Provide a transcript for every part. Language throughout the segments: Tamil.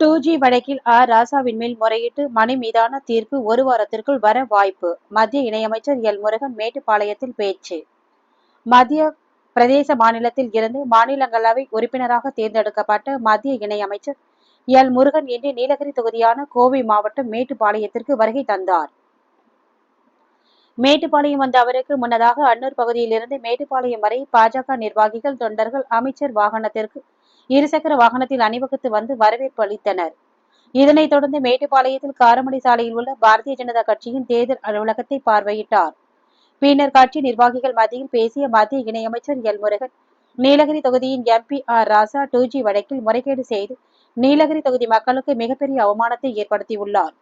டூ ஜி வழக்கில் ஆர். ராசாவின் மேல் முறையீட்டு மனு மீதான தீர்ப்பு ஒரு வாரத்திற்குள் வர வாய்ப்பு. மத்திய இணையமைச்சர் எல். முருகன் மேட்டுப்பாளையத்தில் பேச்சு. மத்திய பிரதேச மாநிலத்தில் இருந்து மாநிலங்களவை உறுப்பினராக தேர்ந்தெடுக்கப்பட்ட மத்திய இணையமைச்சர் எல். முருகன் இன்று நீலகிரி தொகுதியான கோவை மாவட்டம் மேட்டுப்பாளையத்திற்கு வருகை தந்தார். மேட்டுப்பாளையம் வந்த அவருக்கு முன்னதாக அன்னூர் பகுதியிலிருந்து மேட்டுப்பாளையம் வரை பாஜக நிர்வாகிகள் தொண்டர்கள் அமைச்சர் வாகனத்திற்கு இருசக்கர வாகனத்தில் அணிவகுத்து வந்து வரவேற்பு அளித்தனர். இதனைத் தொடர்ந்து மேட்டுப்பாளையத்தில் காரமடை சாலையில் உள்ள பாரதிய ஜனதா கட்சியின் தேர்தல் அலுவலகத்தை பார்வையிட்டார். பின்னர் கட்சி நிர்வாகிகள் மத்தியில் பேசிய மத்திய இணையமைச்சர் எல். முருகன் நீலகிரி தொகுதியின் MP R. Raja two G வழக்கில் முறைகேடு செய்து நீலகிரி தொகுதி மக்களுக்கு மிகப்பெரிய அவமானத்தை ஏற்படுத்தியுள்ளார்.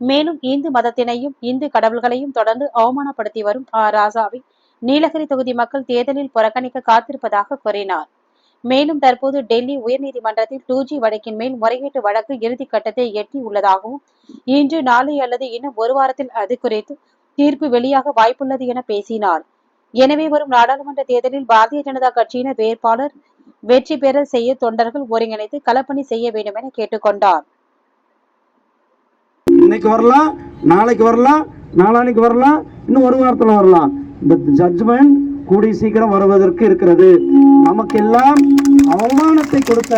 மேலும் இந்து மதத்தினையும் இந்து கடவுள்களையும் தொடர்ந்து அவமானப்படுத்தி வரும் ஆர். ராசாவை நீலகிரி தொகுதி மக்கள் தேர்தலில் புறக்கணிக்க காத்திருப்பதாக கூறினார். மேலும் தற்போது டெல்லி உயர்நீதிமன்றத்தில் டூ ஜி வழக்கின் மேல் முறையீட்டு வழக்கு இறுதிக்கட்டத்தை எட்டி உள்ளதாகவும் இன்று நாளை அல்லது இன்னும் ஒரு வாரத்தில் அது குறித்து தீர்ப்பு வெளியாக வாய்ப்புள்ளது என பேசினார். எனவே வரும் நாடாளுமன்ற தேர்தலில் பாரதிய ஜனதா கட்சியினர் வேட்பாளர் வெற்றி பெற செய்ய தொண்டர்கள் ஒருங்கிணைத்து களப்பணி செய்ய வேண்டும் என கேட்டுக்கொண்டார் இன்னைக்கு வரலாம் நாளைக்கு வரலாம் நாளானைக்கு வரலாம் இன்னும் ஒரு வாரத்தில் வரலாம். இந்த ஜட்ஜ்மெண்ட் கூடி சீக்கிரம் வருவதற்கு இருக்கிறது. நமக்கெல்லாம் அவமானத்தை கொடுத்த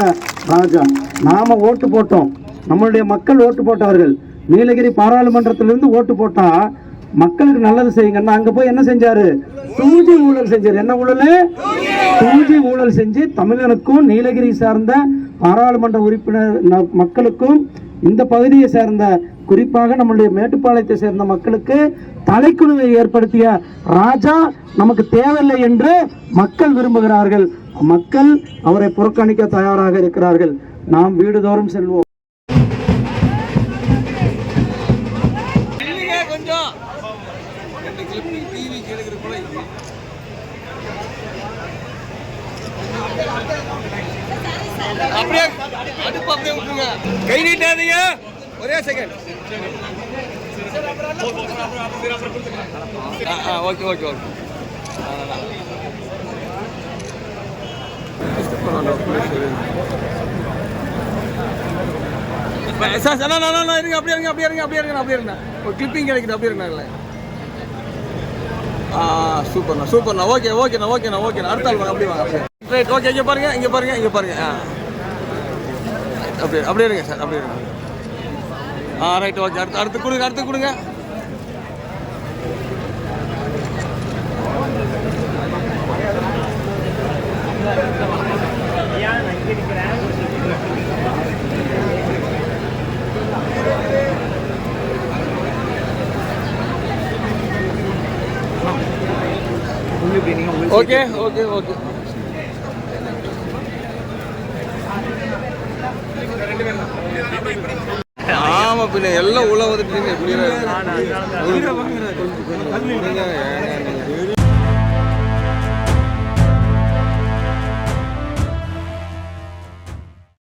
ராஜா. நாம ஓட்டு போட்டோம். நம்மளுடைய மக்கள் ஓட்டு போட்டார்கள். நீலகிரி பாராளுமன்றத்திலிருந்து ஓட்டு போட்டா மக்களுக்கு நல்லது செய்யுங்கன்னா அங்க போய் என்ன செஞ்சாரு? தூஜி ஊழல் செஞ்சாரு. என்ன ஊழல்? தூஜி ஊழல் செஞ்சு தமிழனுக்கும் நீலகிரி சார்ந்த பாராளுமன்ற உறுப்பினர் மக்களுக்கும் இந்த பகுதியை சேர்ந்த குறிப்பாக நம்மளுடைய மேட்டுப்பாளையத்தை சேர்ந்த மக்களுக்கு தலைக்குழுவை ஏற்படுத்திய ராஜா நமக்கு தேவையில்லை என்று மக்கள் விரும்புகிறார்கள். மக்கள் அவரை புறக்கணிக்க தயாராக இருக்கிறார்கள். நாம் வீடுதோறும் செல்வோம். அப்படியே அடுப்பு அப்படியே விட்டுருங்க. கை நீட்டாதீங்க. ஒரே செகண்ட் ஆ ஆ okay okay okay. Sir sir அண்ணா இருங்க அப்படியே இருங்க அப்படியே இருங்க அப்படியே இருங்க அப்படியே இருங்க. ஒரு கிளிப்பிங் கிடைக்குது அப்படியே இருங்க ஆ சூப்பர்ண்ணா சூப்பர்ண்ணா ஓகே ஓகேண்ணா ஓகேண்ணா ஓகேண்ணா அடுத்த ஆள் வாங்க அப்படியே வாங்க அப்படியே. ரைட் ஓகே இங்கே பாருங்க இங்கே பாருங்க இங்கே பாருங்க. ஆ. அப்படியே அப்படியே இருங்க சார் அப்படியே இருங்க. ஆ ரைட் ஓகே அடுத்து அடுத்து கொடுங்க அடுத்து கொடுங்க. Okay okay okay. ஆமா பின்ன எல்லாம் வந்துட்டீங்க இப்படி